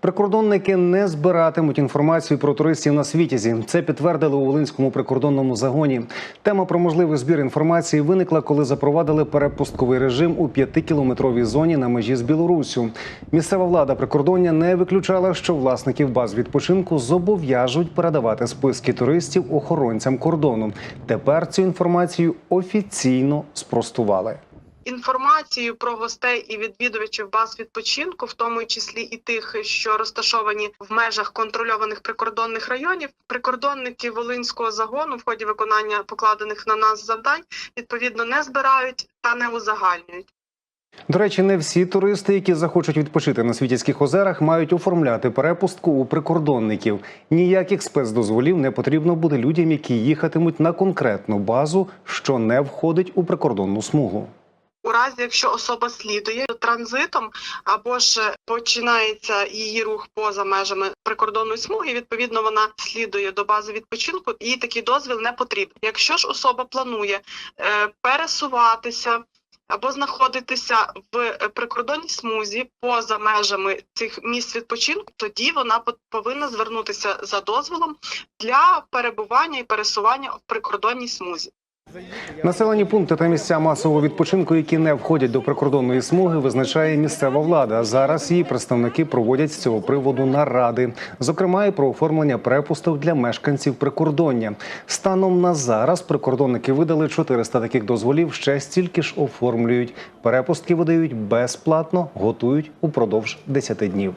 Прикордонники не збиратимуть інформацію про туристів на світязі. Це підтвердили у Волинському прикордонному загоні. Тема про можливий збір інформації виникла, коли запровадили перепустковий режим у п'ятикілометровій зоні на межі з Білоруссю. Місцева влада прикордоння не виключала, що власників баз відпочинку зобов'яжуть передавати списки туристів охоронцям кордону. Тепер цю інформацію офіційно спростували. Інформацію про гостей і відвідувачів баз відпочинку, в тому числі і тих, що розташовані в межах контрольованих прикордонних районів, прикордонники Волинського загону в ході виконання покладених на нас завдань відповідно не збирають та не узагальнюють. До речі, не всі туристи, які захочуть відпочити на Світязьких озерах, мають оформляти перепустку у прикордонників. Ніяких спецдозволів не потрібно буде людям, які їхатимуть на конкретну базу, що не входить у прикордонну смугу. У разі, якщо особа слідує транзитом або ж починається її рух поза межами прикордонної смуги, відповідно вона слідує до бази відпочинку, їй такий дозвіл не потрібен. Якщо ж особа планує е, пересуватися або знаходитися в прикордонній смузі поза межами цих місць відпочинку, тоді вона по- повинна звернутися за дозволом для перебування і пересування в прикордонній смузі. Населені пункти та місця масового відпочинку, які не входять до прикордонної смуги, визначає місцева влада. Зараз її представники проводять з цього приводу наради, зокрема і про оформлення препусток для мешканців прикордоння. Станом на зараз прикордонники видали 400 таких дозволів. Ще стільки ж оформлюють. Перепустки видають безплатно, готують упродовж 10 днів.